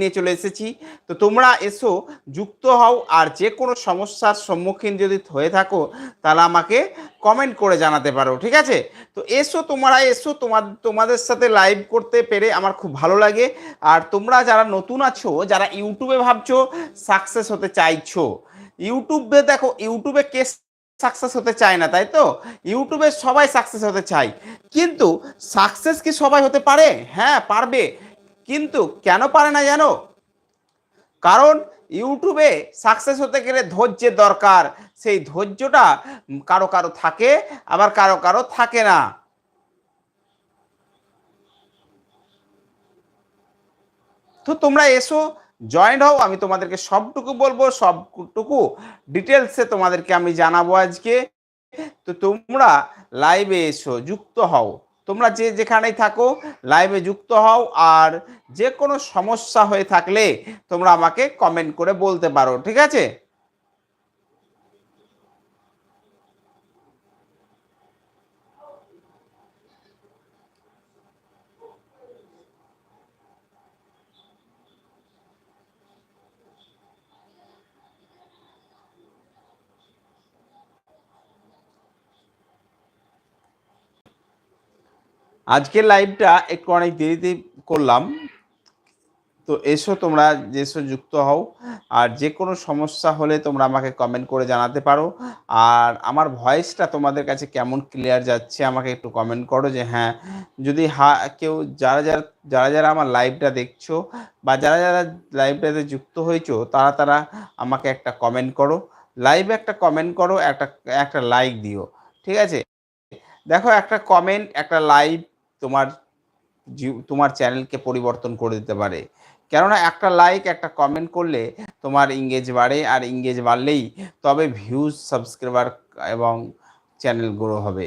নিয়ে চলে এসেছি। তো তোমরা এসো, যুক্ত হও, আর যে কোনো সমস্যার সম্মুখীন যদি হয়ে থাকো, তাহলে আমাকে কমেন্ট করে জানাতে পারো, ঠিক আছে? তো এসো তোমরা, এসো তোমার, তোমাদের সাথে লাইভ করতে পেরে আমার খুব ভালো লাগে। আর তোমরা যারা নতুন আছো, যারা ইউটিউবে ভাবছ সাকসেস হতে চাইছো, ইউটিউবে দেখো, ইউটিউবে কেস সাকসেস হতে চায় না, তাই তো? ইউটিউবে সবাই সাকসেস হতে চায়। কিন্তু সাকসেস কি সবাই হতে পারে? হ্যাঁ পারবে। কিন্তু কেন পারে না জানো? কারণ ইউটিউবে সাকসেস হতে গেলে ধৈর্যের দরকার। সেই ধৈর্যটা কারও কারও থাকে, আবার কারও কারও থাকে না। তো তোমরা এসো জয়েন্ট হও, আমি তোমাদেরকে সবটুকু বলব, সবটুকু ডিটেলসে তোমাদেরকে আমি জানাব আজকে। তো তোমরা লাইভে এসো, যুক্ত হও। তোমরা যে যেখানেই থাকো লাইভে যুক্ত হও, আর যে কোনো সমস্যা হয়ে থাকলে তোমরা আমাকে কমেন্ট করে বলতে পারো, ঠিক আছে? আজকের লাইভটা একটু অনেক দেরিতে করলাম। তো এসো তোমরা যেসো যুক্ত হও। আর যে কোনো সমস্যা হলে তোমরা আমাকে কমেন্ট করে জানাতে পারো। আর আমার ভয়েসটা তোমাদের কাছে কেমন ক্লিয়ার যাচ্ছে, আমাকে একটু কমেন্ট করো যে হ্যাঁ যদি হা, কেউ যারা যারা যারা যারা আমার লাইভটা দেখছ বা যারা যারা লাইভটাতে যুক্ত হয়েছো, তারা তারা আমাকে একটা কমেন্ট করো। লাইভে একটা কমেন্ট করো, একটা একটা লাইক দিও। ঠিক আছে? দেখো, একটা কমেন্ট একটা লাইভ তোমার তোমার চ্যানেলকে পরিবর্তন করে দিতে পারে। কেননা একটা লাইক একটা কমেন্ট করলে তোমার ইংগেজ বাড়ে আর ইংগেজ বাড়লেই তবে ভিউজ সাবস্ক্রাইবার এবং চ্যানেল গ্রো হবে।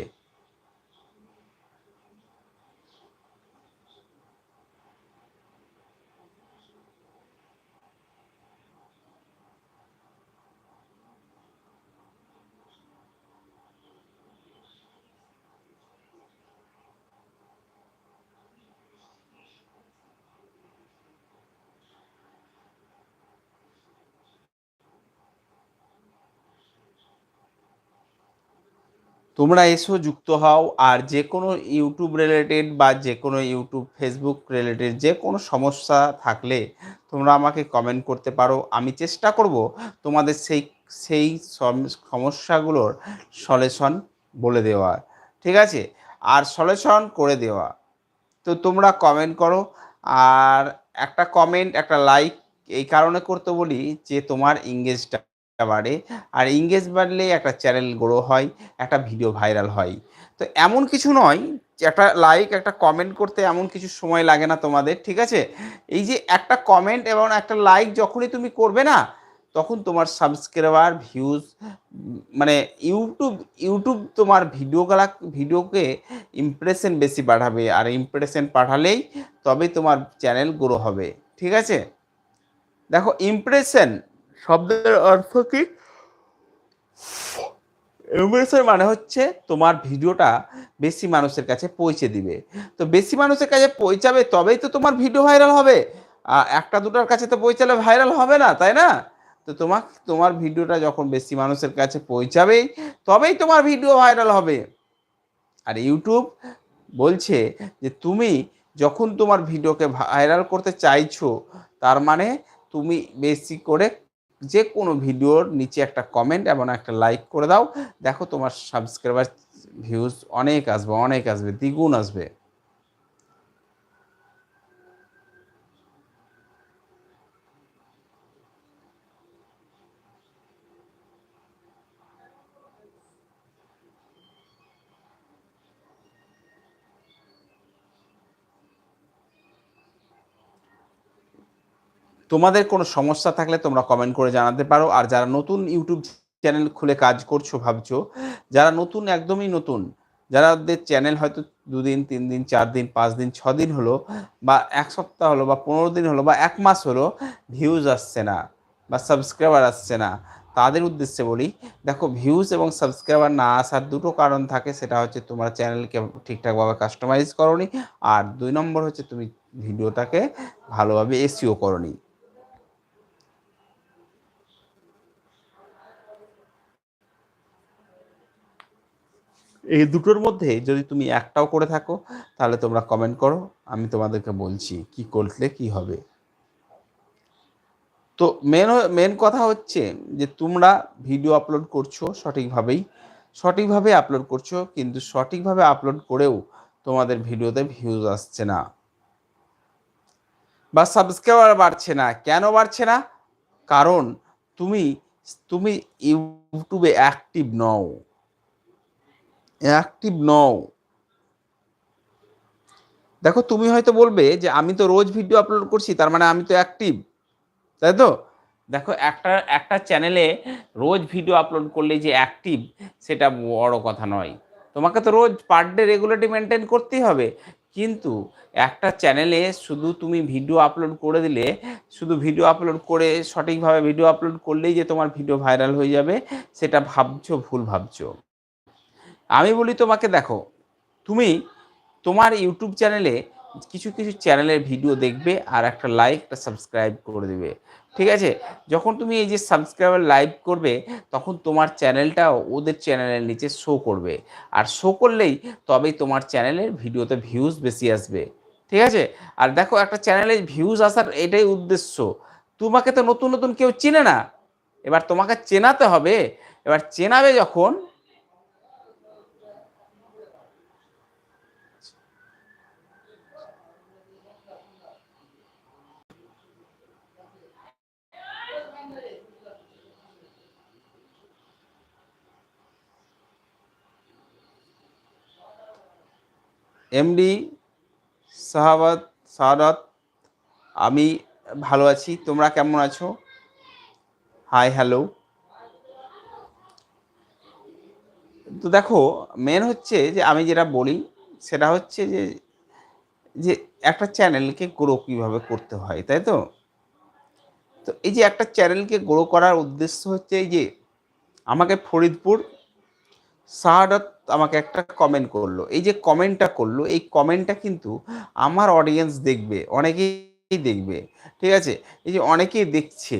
তোমরা এসো, যুক্ত হও, আর যে কোনো ইউটিউব রিলেটেড বা যে কোনো ইউটিউব ফেসবুক রিলেটেড যে কোনো সমস্যা থাকলে তোমরা আমাকে কমেন্ট করতে পারো। আমি চেষ্টা করব তোমাদের সেই সেই সমস্যাগুলোর সলিউশন বলে দেওয়া। ঠিক আছে? আর সলিউশন করে দেওয়া। তো তোমরা কমেন্ট করো। আর একটা কমেন্ট একটা লাইক এই কারণে করতে বলি যে তোমার ইংগেজটা বাড়ে আর ইংগেজ বাড়লে একটা চ্যানেল গ্রো হয়, একটা ভিডিও ভাইরাল হয়। তো এমন কিছু নয়, একটা লাইক একটা কমেন্ট করতে এমন কিছু সময় লাগে না তোমাদের, ঠিক আছে? এই যে একটা কমেন্ট এবং একটা লাইক যখনই তুমি করবে না, তখন তোমার সাবস্ক্রাইবার ভিউজ মানে ইউটিউব ইউটিউব তোমার ভিডিওগুলা ভিডিওকে ইমপ্রেশন বেশি পাঠাবে আর ইমপ্রেশন পাঠালেই তবে তোমার চ্যানেল গ্রো হবে, ঠিক আছে? দেখো ইমপ্রেশন শব্দের অর্থ কি? ইমপ্রেশন মানে হচ্ছে তোমার ভিডিওটা বেশি মানুষের কাছে পৌঁছে দিবে। তো বেশি মানুষের কাছে পৌঁছাবে তবেই তো তোমার ভিডিও ভাইরাল হবে। আর একটা দুটার কাছে তো পৌঁছালে ভাইরাল হবে না, তাই না? তো তোমার তোমার ভিডিওটা যখন বেশি মানুষের কাছে পৌঁছাবেই তবেই তোমার ভিডিও ভাইরাল হবে। আর ইউটিউব বলছে যে তুমি যখন তোমার ভিডিওকে ভাইরাল করতে চাইছো, তার মানে তুমি বেশি করে যে কোনো ভিডিওর নিচে একটা কমেন্ট এবং একটা লাইক করে দাও। দেখো তোমার সাবস্ক্রাইবার ভিউজ অনেক আসবে অনেক আসবে, দ্বিগুণ আসবে। তোমাদের কোনো সমস্যা থাকলে তোমরা কমেন্ট করে জানাতে পারো। আর যারা নতুন ইউটিউব চ্যানেল খুলে কাজ করছ, ভাবছ, যারা নতুন, একদমই নতুন, যারাদের চ্যানেল হয়তো দুদিন তিন দিন চার দিন পাঁচ দিন ছ দিন হলো, বা এক সপ্তাহ হলো, বা পনেরো দিন হলো, বা এক মাস হলো ভিউজ আসছে না, বা সাবস্ক্রাইবার আসছে না, তাদের উদ্দেশ্যে বলি, দেখো ভিউজ এবং সাবস্ক্রাইবার না আসার দুটো কারণ থাকে, সেটা হচ্ছে তোমার চ্যানেলকে ঠিকঠাকভাবে কাস্টমাইজ করনি, আর দুই নম্বর হচ্ছে তুমি ভিডিওটাকে ভালোভাবে এসিও করনি। এই দুটোর মধ্যে যদি তুমি একটাও করে থাকো, তাহলে তোমরা কমেন্ট করো, আমি তোমাদেরকে বলছি কি করলে কি হবে। তো মেন মেন কথা হচ্ছে যে তোমরা ভিডিও আপলোড করছ সঠিকভাবেই, সঠিকভাবে আপলোড করছ, কিন্তু সঠিকভাবে আপলোড করেও তোমাদের ভিডিওতে ভিউজ আসছে না। বা সাবস্ক্রাইবার বাড়ছে না। কেন বাড়ছে না? কারণ তুমি তুমি ইউটিউবে অ্যাক্টিভ নও। অ্যাক্টিভ নও দেখো, তুমি হয়তো বলবে যে আমি তো রোজ ভিডিও আপলোড করছি, তার মানে আমি তো অ্যাক্টিভ তাই তো? দেখো, একটা একটা চ্যানেলে রোজ ভিডিও আপলোড করলে যে অ্যাক্টিভ সেটা বড় কথা নয়। তোমাকে তো রোজ পার ডে রেগুলারটি মেনটেন করতেই হবে। কিন্তু একটা চ্যানেলে শুধু তুমি ভিডিও আপলোড করে দিলে, শুধু ভিডিও আপলোড করে সঠিকভাবে ভিডিও আপলোড করলেই যে তোমার ভিডিও ভাইরাল হয়ে যাবে, সেটা ভাবছ, ভুল ভাবছ। আমি বলি তোমাকে, দেখো, তুমি তোমার ইউটিউব চ্যানেলে কিছু কিছু চ্যানেলের ভিডিও দেখবে আর একটা লাইক, একটা সাবস্ক্রাইব করে দেবে। ঠিক আছে? যখন তুমি এই যে সাবস্ক্রাইবার লাইভ করবে, তখন তোমার চ্যানেলটাও ওদের চ্যানেলের নিচে শো করবে। আর শো করলেই তবেই তোমার চ্যানেলের ভিডিওতে ভিউজ বেশি আসবে। ঠিক আছে? আর দেখো, একটা চ্যানেলে ভিউজ আসার এটাই উদ্দেশ্য। তোমাকে তো নতুন নতুন কেউ চেনে না। এবার তোমাকে চেনাতে হবে। এবার চেনাবে যখন এমডি সাহাবাদ সাদাত, আমি ভালো আছি। তোমরা কেমন আছো? হাই হ্যালো তো দেখো মেন হচ্ছে যে আমি যেটা বলি, সেটা হচ্ছে যে যে একটা চ্যানেলকে গ্রো কীভাবে করতে হয়, তাই তো? তো এই যে একটা চ্যানেলকে গ্রো করার উদ্দেশ্য হচ্ছে এই যে, আমাকে ফরিদপুর শাহাদাত আমাকে একটা কমেন্ট করল। এই যে কমেন্টটা করল, এই কমেন্টটা কিন্তু আমার অডিয়েন্স দেখবে, অনেকেই দেখবে, ঠিক আছে? এই যে অনেকেই দেখছে,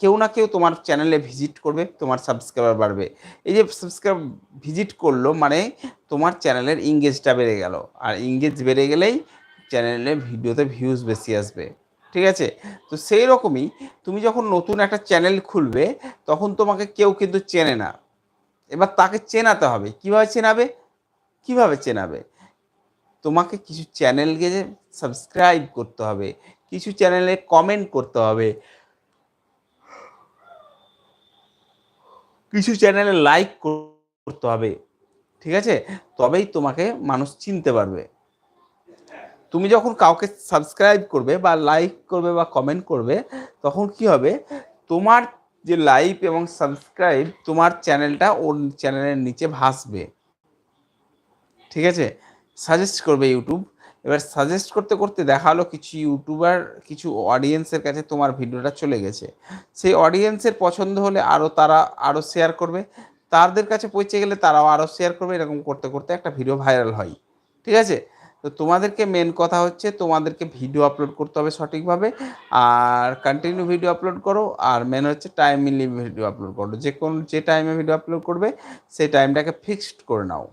কেউ না কেউ তোমার চ্যানেলে ভিজিট করবে, তোমার সাবস্ক্রাইবার বাড়বে। এই যে সাবস্ক্রাইব ভিজিট করল মানে তোমার চ্যানেলের ইংগেজটা বেড়ে গেল। আর ইংগেজ বেড়ে গেলেই চ্যানেলে ভিডিওতে ভিউজ বেশি আসবে, ঠিক আছে? তো সেই রকমই তুমি যখন নতুন একটা চ্যানেল খুলবে, তখন তোমাকে কেউ কিন্তু চেনে না। এবার তাকে চেনাতে হবে। কীভাবে চেনাবে? কীভাবে চেনাবে? তোমাকে কিছু চ্যানেলকে সাবস্ক্রাইব করতে হবে, কিছু চ্যানেলে কমেন্ট করতে হবে, কিছু চ্যানেলে লাইক করতে হবে, ঠিক আছে? তবেই তোমাকে মানুষ চিনতে পারবে। তুমি যখন কাউকে সাবস্ক্রাইব করবে বা লাইক করবে বা কমেন্ট করবে, তখন কি হবে? তোমার যে লাইক এবং সাবস্ক্রাইব তোমার চ্যানেলটা ওর চ্যানেলের নিচে ভাসবে। ঠিক আছে? সাজেস্ট করবে ইউটিউব। এবার সাজেস্ট করতে করতে দেখা হলো কিছু ইউটিউবার, কিছু অডিয়েন্সের কাছে তোমার ভিডিওটা চলে গেছে। সেই অডিয়েন্সের পছন্দ হলে আরও তারা আরও শেয়ার করবে। তাদের কাছে পৌঁছে গেলে তারাও আরও শেয়ার করবে। এরকম করতে করতে একটা ভিডিও ভাইরাল হয়। ঠিক আছে? তো তোমাদেরকে মেন কথা হচ্ছে তোমাদেরকে ভিডিও আপলোড করতে হবে সঠিকভাবে। আর কন্টিনিউ ভিডিও আপলোড করো, আর মেন হচ্ছে টাইমলি ভিডিও আপলোড করো। যে কোন যে টাইমে ভিডিও আপলোড করবে, সেই টাইমটাকে ফিক্সড করে নাও।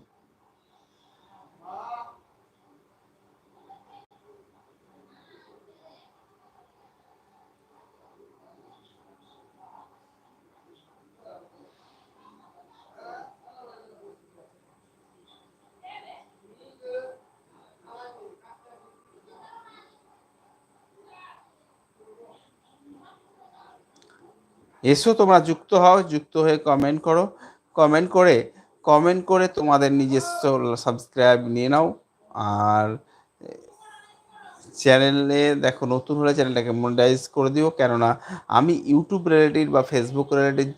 এসো, তোমরা যুক্ত হও, যুক্ত হয়ে কমেন্ট করো। কমেন্ট করে কমেন্ট করে তোমাদের নিজস্ব সাবস্ক্রাইব নিয়ে নাও। আর চ্যানেলে দেখো, নতুন হলে চ্যানেলটাকে মনিটাইজ করে দিও। কেননা, আমি ইউটিউব রিলেটেড বা ফেসবুক রিলেটেড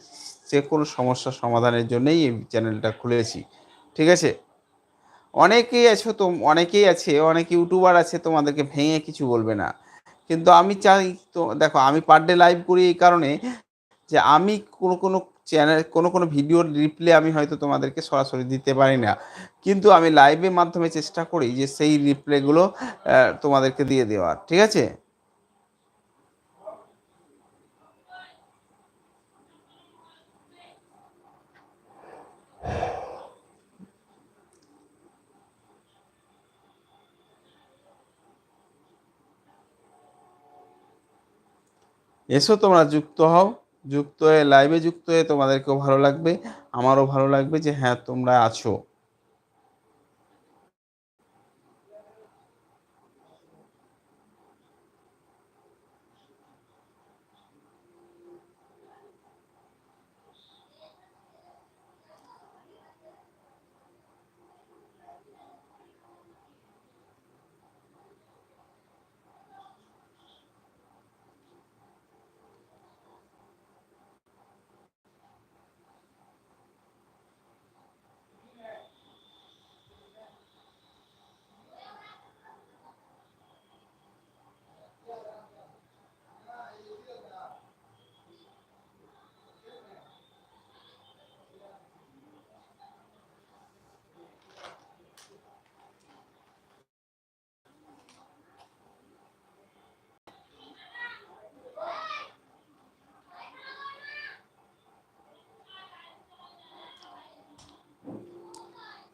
যে কোনো সমস্যার সমাধানের জন্যই এই চ্যানেলটা খুলেছি। ঠিক আছে? অনেকেই আছো তো, অনেকেই আছে, অনেক ইউটিউবার আছে, তোমাদেরকে ভেঙে কিছু বলবে না। কিন্তু আমি চাই তো, দেখো, আমি পার ডে লাইভ করি এই কারণে। যে আমি কোনো কোনো চ্যানেল কোনো কোনো ভিডিওর রিপ্লে আমি হয়তো তোমাদেরকে সরাসরি দিতে পারি না। কিন্তু আমি লাইভের মাধ্যমে চেষ্টা করি যে সেই রিপ্লেগুলো তোমাদেরকে দিয়ে দেওয়ার, ঠিক আছে? এসো তোমরা যুক্ত হও। যুক্ত হয়ে লাইভে যুক্ত হয়ে তোমাদেরকেও ভালো লাগবে, আমারও ভালো লাগবে যে হ্যাঁ তোমরা আছো।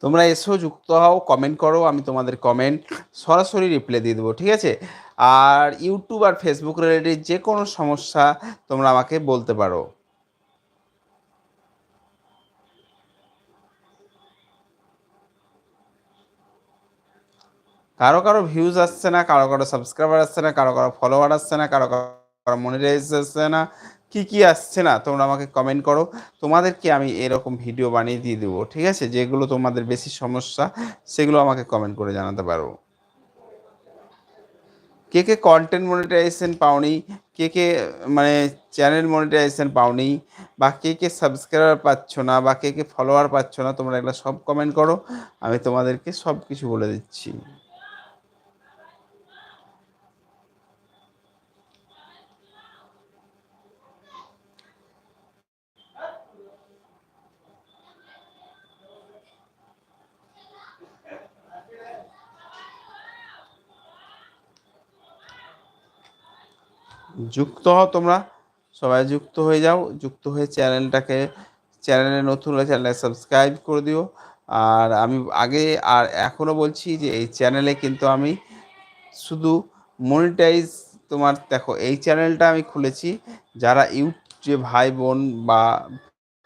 তোমরা এসো, যুক্ত হও কমেন্ট করো, আমি তোমাদের কমেন্ট সরাসরি রিপ্লাই দিয়ে দেবো, ঠিক আছে? আর ইউটিউব আর ফেসবুক রিলেটেড যে কোনো সমস্যা তোমরা আমাকে বলতে পারো। কারও কারও ভিউজ আসছে না, কারও কারও সাবস্ক্রাইবার আসছে না, কারও কারও ফলোয়ার আসছে না, কারও কারও মনিটাইজ আসছে না কি কি আসছে না, তোমরা আমাকে কমেন্ট করো। তোমাদেরকে আমি এরকম ভিডিও বানিয়ে দিয়ে দেবো, ঠিক আছে? যেগুলো তোমাদের বেশি সমস্যা, সেগুলো আমাকে কমেন্ট করে জানাতে পারো। কে কে কন্টেন্ট মনিটাইজেশন পাওনি, কে কে মানে চ্যানেল মনিটাইজেশন পাওনি, বা কে কে সাবস্ক্রাইবার পাচ্ছ না, বা কে কে ফলোয়ার পাচ্ছ না, তোমরা এগুলো সব কমেন্ট করো। আমি তোমাদেরকে সব কিছু বলে দিচ্ছি। যুক্ত হও তোমরা। সবাই যুক্ত হয়ে যাও। যুক্ত হয়ে চ্যানেলটাকে, চ্যানেলে নতুন হলে চ্যানেলে সাবস্ক্রাইব করে দিও। আর আমি আগে আর এখনও বলছি যে, এই চ্যানেলে কিন্তু আমি শুধু মনিটাইজ তোমার, দেখো, এই চ্যানেলটা আমি খুলেছি। যারা ইউট যে ভাই বোন বা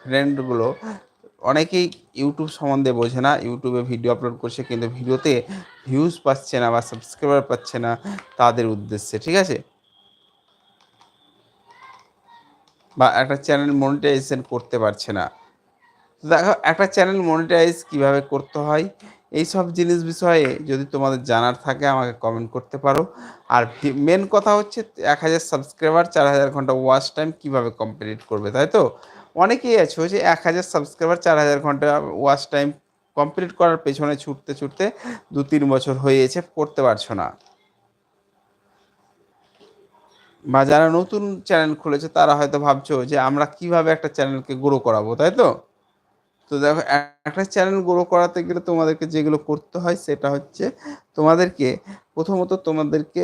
ফ্রেন্ডগুলো অনেকেই ইউটিউব সম্বন্ধে বোঝে না। ইউটিউবে ভিডিও আপলোড করছে কিন্তু ভিডিওতে ভিউজ পাচ্ছে না বা সাবস্ক্রাইবার পাচ্ছে না তাদের উদ্দেশ্যে, ঠিক আছে? বা একটা চ্যানেল মনিটাইজেশন করতে পারছে না। দেখো, একটা চ্যানেল মনিটাইজ কীভাবে করতে হয়? এই সব জিনিস বিষয়ে যদি তোমাদের জানার থাকে, আমাকে কমেন্ট করতে পারো। আর মেন কথা হচ্ছে এক হাজার সাবস্ক্রাইবার চার হাজার ঘণ্টা ওয়াচ টাইম কীভাবে কমপ্লিট করবে, তাই তো? অনেকেই আছো যে এক হাজার সাবস্ক্রাইবার চার হাজার ঘণ্টা ওয়াচ টাইম কমপ্লিট করার পেছনে ছুটতে ছুটতে দু তিন বছর হয়েছে করতে পারছ না। বা যারা নতুন চ্যানেল খুলেছে, তারা হয়তো ভাবছ যে আমরা কীভাবে একটা চ্যানেলকে গ্রো করাবো, তাই তো? তো দেখো, একটা চ্যানেল গ্রো করাতে গেলে তোমাদেরকে যেগুলো করতে হয়, সেটা হচ্ছে তোমাদেরকে প্রথমত তোমাদেরকে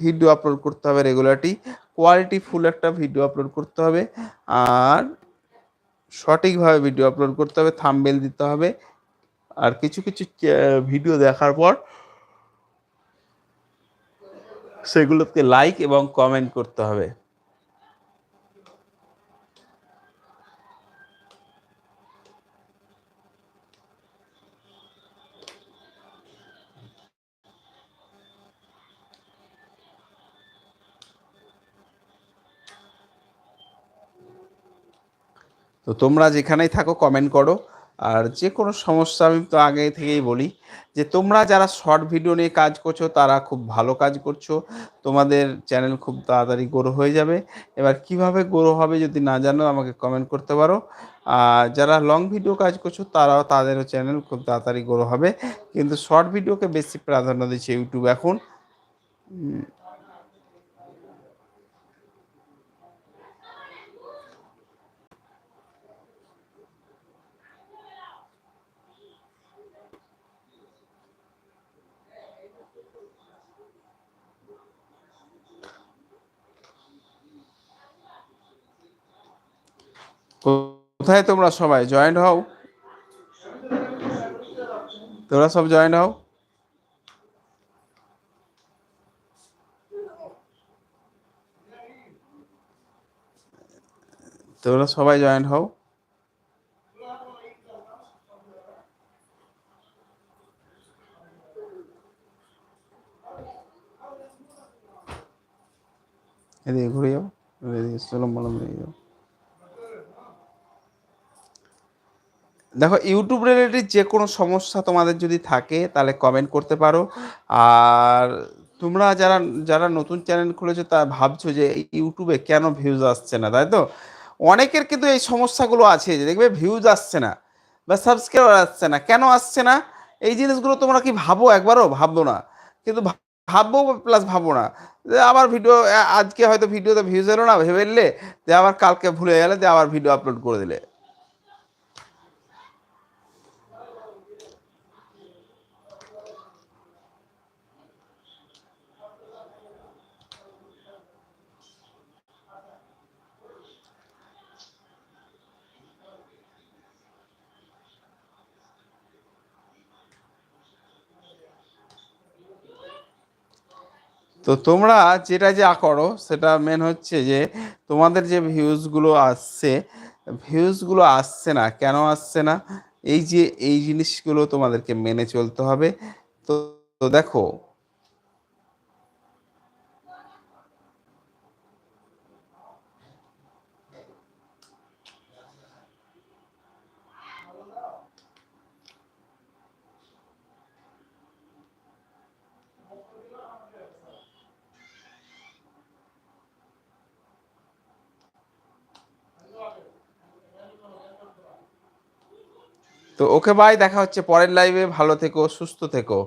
ভিডিও আপলোড করতে হবে রেগুলারটি কোয়ালিটি ফুল একটা ভিডিও আপলোড করতে হবে। আর সঠিকভাবে ভিডিও আপলোড করতে হবে থামবেল দিতে হবে। আর কিছু কিছু ভিডিও দেখার পর সেগুলোতে লাইক এবং কমেন্ট করতে হবে। তো তোমরা যেখানেই থাকো কমেন্ট করো। আর যে কোনো সমস্যা আমি তো আগে থেকেই বলি যে তোমরা যারা শর্ট ভিডিও নিয়ে কাজ করছ, তারা খুব ভালো কাজ করছ। তোমাদের চ্যানেল খুব তাড়াতাড়ি গ্রো হয়ে যাবে। এবার কীভাবে গ্রো হবে যদি না জানো, আমাকে কমেন্ট করতে পারো। আর যারা লং ভিডিও কাজ করছ, তারাও তাদেরও চ্যানেল খুব তাড়াতাড়ি গ্রো হবে। কিন্তু শর্ট ভিডিওকে বেশি প্রাধান্য দিচ্ছে ইউটিউব এখন। কোথায় তোমরা সবাই? জয়েন্ট হও। তোমরা সব জয়েন্ট হও। তোমরা সবাই জয়েন্ট হও। এদিকে ঘুরে যাও। এদিকে চলম বলম এদিকে যাও। দেখো ইউটিউব রিলেটেড যে কোনো সমস্যা তোমাদের যদি থাকে, তাহলে কমেন্ট করতে পারো। আর তোমরা যারা যারা নতুন চ্যানেল খুলেছো, তা ভাবছ যে ইউটিউবে কেন ভিউজ আসছে না, তাই তো? অনেকের কিন্তু এই সমস্যাগুলো আছে, যে দেখবে ভিউজ আসছে না, বা সাবস্ক্রাইবার আসছে না, কেন আসছে না? এই জিনিসগুলো তোমরা কি ভাবো? একবারও ভাববো না। কিন্তু ভাববো প্লাস ভাবো না। যে আবার ভিডিও আজকে হয়তো ভিডিওতে ভিউজ এলো না, ভেবে নিলে, যে আবার কালকে ভুলে গেলে, যে আবার ভিডিও আপলোড করে দিলে। তো তোমরা যেটা যা করো, সেটা মেন হচ্ছে যে তোমাদের যে ভিউজগুলো আসছে ভিউজগুলো আসছে না, কেন আসছে না? এই যে এই জিনিসগুলো তোমাদেরকে মেনে চলতে হবে। তো দেখো তো ওকে বাই দেখা হচ্ছে পরের লাইভে ভালো থেকো সুস্থ থেকো।